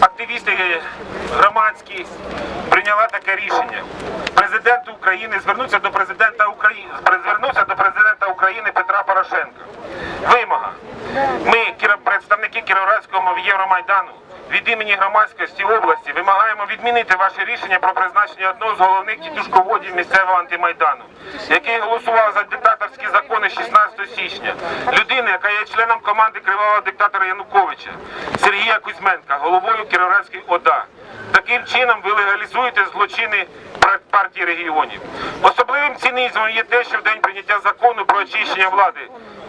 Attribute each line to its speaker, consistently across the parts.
Speaker 1: Активісти громадські прийняла таке рішення. Президент України звернувся до президента України звернувся до президента України Петра Порошенка. Вимога. Ми, представники Кіровоградського Євромайдану, від імені громадськості області вимагаємо відмінити ваше рішення про призначення одного з головних тітушководів місцевого антимайдану, який голосував за диктаторські закони 16 січня. Людина, яка є членом команди кривавого диктатора Януковича, Сергія Кузьменка, головою Кіровоградської ОДА. Таким чином ви легалізуєте злочини партії регіонів. Особливим цинізмом є те, що в день прийняття закону про очищення влади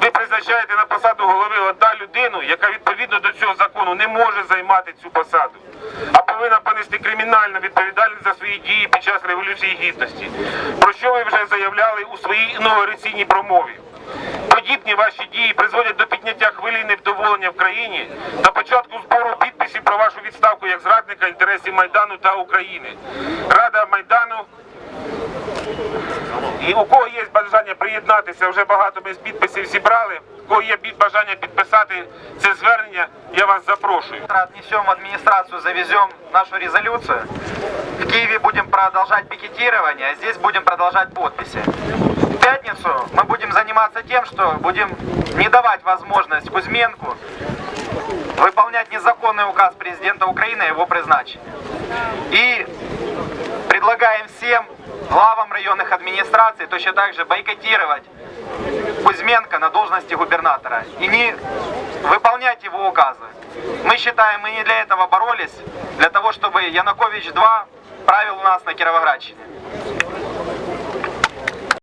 Speaker 1: ви призначаєте на посаду голови ОДА людину, яка відповідно до цього закону не може займати цю посаду, а повинна понести кримінальну відповідальність за свої дії під час революції гідності, про що ви вже заявляли у своїй інаугураційній промові. Подібні ваші дії призводять до підняття хвилі невдоволення в країні та початку збору підписів про вашу відставку як зрадника інтересів Майдану та України. Рада Майдану. І у кого є бажання приєднатися, вже багато ми з підписів зібрали. У кого є бі- бажання підписати це звернення, я вас запрошую.
Speaker 2: Завтра отнесем в администрацию, завезем нашу резолюцию. В Киеве будем продолжать пикетирование, а здесь будем продолжать подписи. В пятницу мы будем заниматься тем, что будем не давать возможность Кузьменку выполнять незаконный указ президента Украины о его призначении. И предлагаем всем главам районных администраций точно так же бойкотировать Кузьменко на должности губернатора и не выполнять его указы. Мы считаем, мы не для этого боролись, для того, чтобы Янукович-2 правил у нас на Кировоградщине.